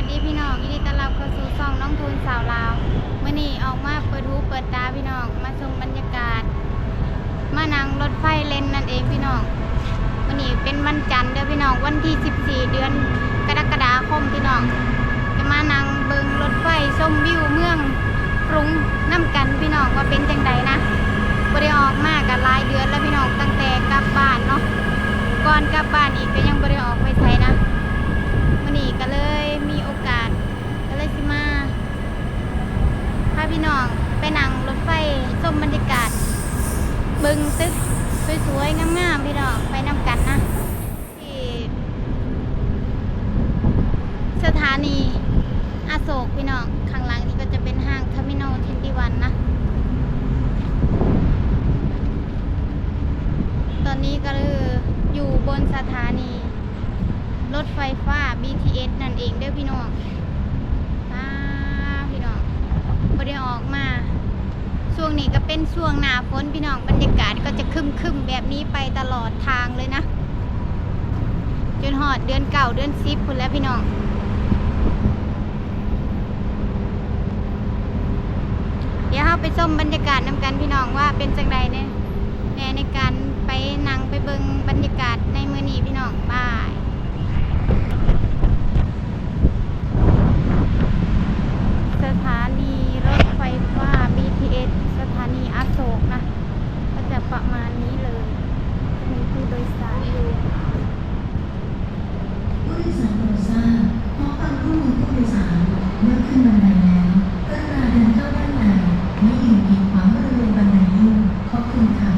วัสดีพี่น้องยินดีต้อนรับเข้าสู่ช่องน้องทูนสาวลาวเมื่อนี้ออกมาเปิดหูเปิดตาพี่น้องมาชมบรรยากาศ มานั่งรถไฟเลนนั่นเองพี่น้องมื่อนี้เป็นวันจันทร์เด้อพี่น้องวันที่ 14 เดือนกรกฎาคมพี่น้อง จะมานั่งเบิงรถไฟชมวิวเมืองกรุงน้ำกันพี่น้องว่าเป็นจังใดนะบ่ได้ออกมากันหลายเดือนแล้วพี่น้องตั้งแต่กลับบ้านเนาะก่อนกลับบ้านอีกก็ยังบ่ได้ออกไปไสนะ วันนี้ก็เลยมีโอกาส ก็เลยสิมาพาพี่น้องไป นั่งรถไฟชมบรรยากาศ บึงตึกสวยๆงามๆพี่น้องไปนำกันนะที่สถานีอโศกพี่น้องข้างหลังนี่ก็จะเป็นห้างเทอร์มินอลเทนติวันนะ ตอนนี้ก็คืออยู่บนสถานี รถไฟฟ้า BTS นั่นเองเด้อพี่น้องอ้าพี่น้องบ่ได้ออกมา ช่วงนี้ก็เป็นช่วงหน้าฝนพี่น้องบรรยากาศก็จะคึมคึมแบบนี้ไปตลอดทางเลยนะ จนหอดเดือนเก่าเดือนซิปพุ่นแล้วพี่น้องเดี๋ยวเราไปชมบรรยากาศนำกันพี่น้องว่าเป็นจังไดเนี่ยในการไปนั่งไปเบิงบรรยากาศในมือนี้พี่น้องบาย สถานีรถไฟฟ้า BTS สถานีอโศกนะ ก็จะประมาณนี้เลย จะมีผู้โดยสารอยู่ ผู้โดยสารโปรดทราบขอความร่วมมือผู้โดยสารเมื่อขึ้ นบันไดแล้วกรุณาเดินเข้าด้านในไม่ยืนกีดขวางบริเวณบันไดยิ่งขอบคุณค่ะ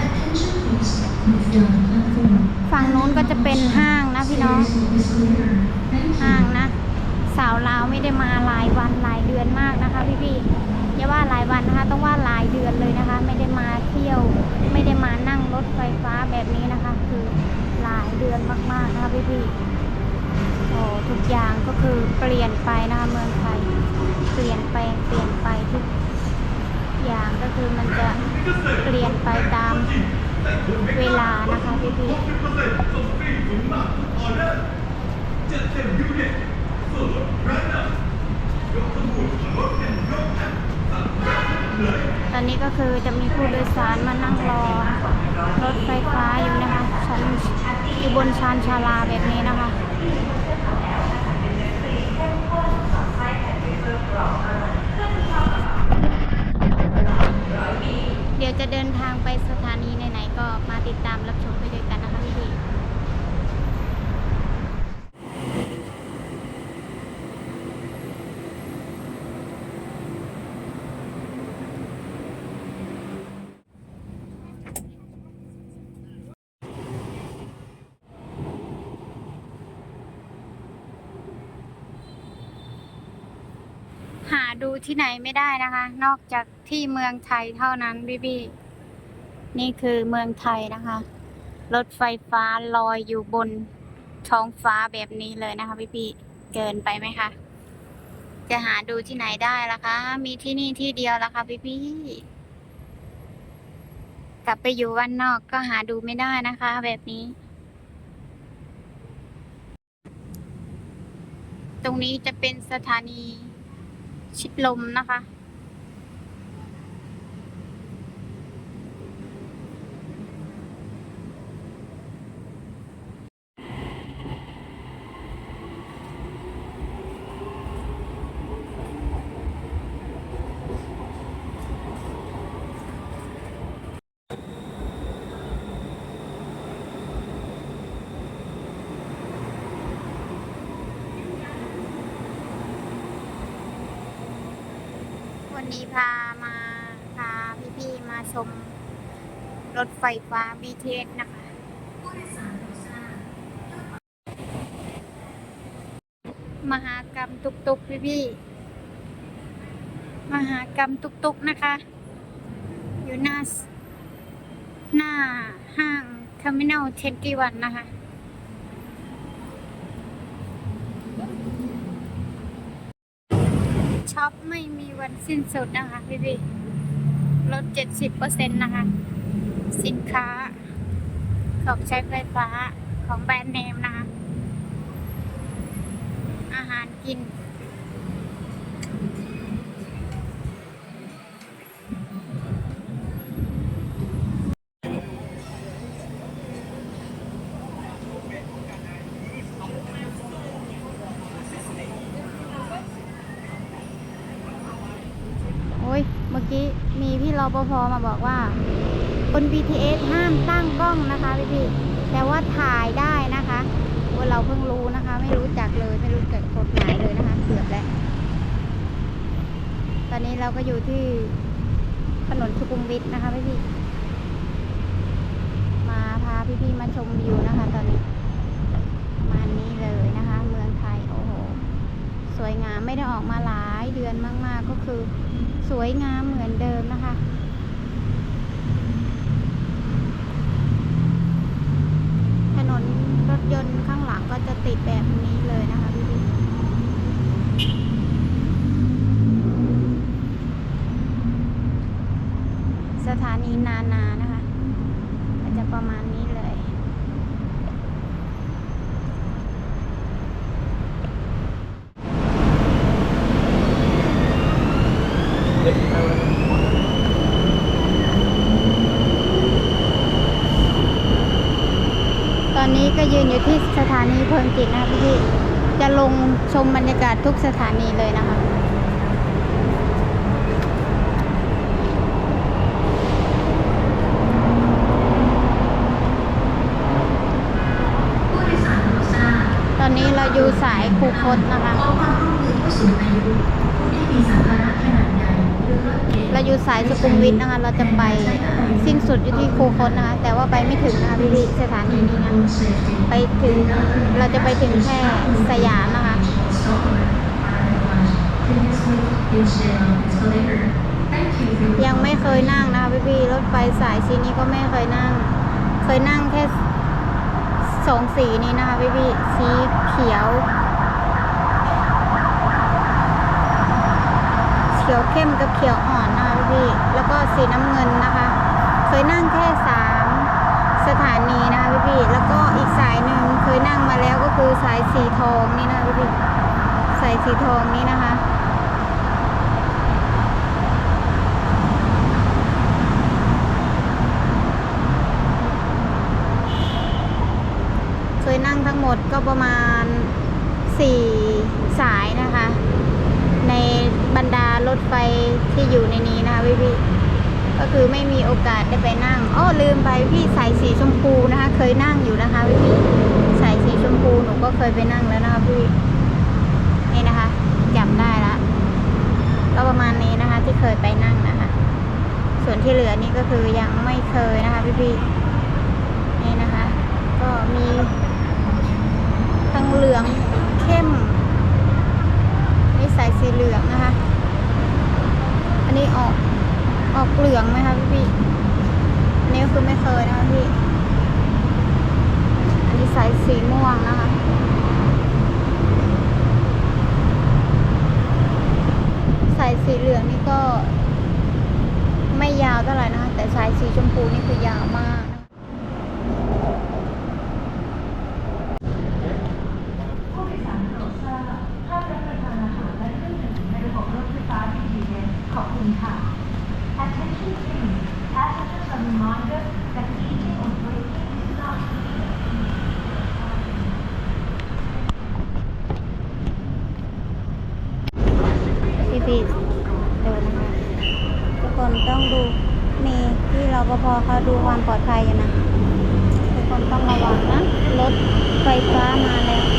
Attention please move down the platform ฝั่งโน้นก็จะเป็นห้างนะพี่น้อง ห้างนะ สาวลาวไม่ได้มาหลายวันหลายเดือนมากนะคะพี่พี่อย่าว่าหลายวันนะคะ ต้องว่าหลายเดือนเลยนะคะ ไม่ได้มาเที่ยว ไม่ได้มานั่งรถไฟฟ้าแบบนี้นะคะ คือหลายเดือนมากๆนะคะพี่พี่ โอ้ทุกอย่างก็คือเปลี่ยนไปนะคะเมืองไทย เปลี่ยนแปลงเปลี่ยนไปทุกอย่างก็คือมันจะเปลี่ยนไปตามเวลานะคะพี่พี่ตอนนี้ก็คือจะมีผู้โดยสารมานั่งรอรถไฟฟ้าอยู่นะคะชั้น บนชานชาลาแบบนี้นะคะเดี๋ยวจะเดินทางไปสถานีไหนๆก็มาติดตามรับชมไปด้วยกันนะคะพี่ๆ หาดูที่ไหนไม่ได้นะคะ นอกจากที่เมืองไทยเท่านั้นพี่พี่นี่คือเมืองไทยนะคะ รถไฟฟ้าลอยอยู่บนท้องฟ้าแบบนี้เลยนะคะพี่พี่เกินไปไหมคะจะหาดูที่ไหนได้ล่ะคะ มีที่นี่ที่เดียวละคะพี่พี่กลับไปอยู่วันนอกก็หาดูไม่ได้นะคะ แบบนี้ ตรงนี้จะเป็นสถานี ชิดลมนะคะ วันนี้พามาพาพี่ๆมาชมรถไฟฟ้า BTS นะคะ มหากรรมตุกตุกพี่พี่ๆมหากรรมตุกตุกนะคะ อยู่หน้า หน้าห้างเทอร์มินอลเทนตี้วันนะคะ ช็อปไม่มีวันสิ้นสุดนะคะพี่พี่ลดเจ็ดสิบเปอร์เซ็นต์นะคะ สินค้า ของใช้ไฟฟ้าของแบรนด์เนมนะคะ อาหารกิน โอ้ย เมื่อกี้มีพี่ร ปภมาบอกว่าบน BTS ห้ามตั้งกล้องนะคะพี่พี่ๆแต่ว่าถ่ายได้นะคะว่าเราเพิ่งรู้นะคะ ไม่รู้จักเลยไม่รู้จักกฎหมายเลยนะคะเกือบแล้วตอนนี้เราก็อยู่ที่ถนนสุขุมวิทนะคะพี่พี่ๆมาพาพี่พี่ๆมาชมวิวนะคะ ตอนนี้ประมาณนี้เลยนะคะ เมืองไทย โอ้โห สวยงาม ไม่ได้ออกมาหลายเดือนมาก ๆ ก็คือสวยงามเหมือนเดิมนะคะถนนรถยนต์ข้างหลังก็จะติดแบบนี้เลยนะคะพี่พี่สถานีนานานะคะก็จะประมาณนี้เลย ตอนนี้ก็ ยืนอยู่ที่สถานีเพลิงจิตนะคะพี่ๆจะลงชมบรรยากาศทุกสถานีเลยนะคะผู้โดยสารโปรดทราบตอนนี้เราอยู่สายคูคตนะคะขอความร่วมมือผู้สูงอายุผู้ที่มีสัมภาระขนาดใหญ่หรือรถเก๋งเราอยู่สายสุขุมวิทนะคะ เราจะไปสิ้น สุดอยู่ที่โคคตนะคะ แต่ว่าไปไม่ถึงนะคะพี่ๆสถานีนี้นะไปถึงเราจะไปถึงแค่สยามนะคะยังไม่เคยนั่งนะคะพี่ๆรถไฟสายสีนี้ก็ไม่เคยนั่ง เคยนั่งแค่สองสีนี้นะคะพี่ๆสีเขียวเขียวเข้มกับเขียวอ่อนนะคะพี่ แล้วก็สีน้ำเงินนะคะ ยนั่งแค่สามสถานีนะคะพี่ๆแล้วก็อีกสายหนึ่งเคยนั่งมาแล้วก็คือสายสีทองนี่นะคะพี่สายสีทองนี้นะคะเคยนั่งทั้งหมดก็ประมาณสี่สายนะคะ ในบรรดารถไฟที่อยู่ในนี้นะคะพี่พี่ ก็คือไม่มีโอกาสได้ไปนั่งอ้อลืมไปพี่สายสีชมพูนะคะ เคยนั่งอยู่นะคะพี่พี่สายสีชมพูหนูก็เคยไปนั่งแล้วนะคะพี่นี่นะคะจำได้ละก็ประมาณนี้นะคะ ที่เคยไปนั่งนะคะ ส่วนที่เหลือนี่ก็คือยังไม่เคยนะคะ พี่พี่นี่นะคะ ก็มีทั้งเหลืองเข้มนี่สายสีเหลืองนะคะ อันนี้ออก ออกเหลืองไหมคะพี่พี่นี่คือไม่เคยนะคะพี่ อันนี้สายสีม่วงนะคะสายสีเหลืองนี่ก็ไม่ยาวเท่าไหร่นะคะแต่สายสีชมพูนี่คือยาวมากนะคะ ผู้โดยสารโปรดทราบห้ามรับประทานอาหารและเครื่องดื่มในระบบรถไฟฟ้า BTS ขอบคุณค่ะ Attention please passengers are reminded that eating or drinking is not permitted พี่พี่เดินนะคะ ทุกคนต้องดูมี ที่รปภเขาดูความปลอดภัยอยู่นะทุกคนต้องระวังนะ รถไฟฟ้ามาแล้ว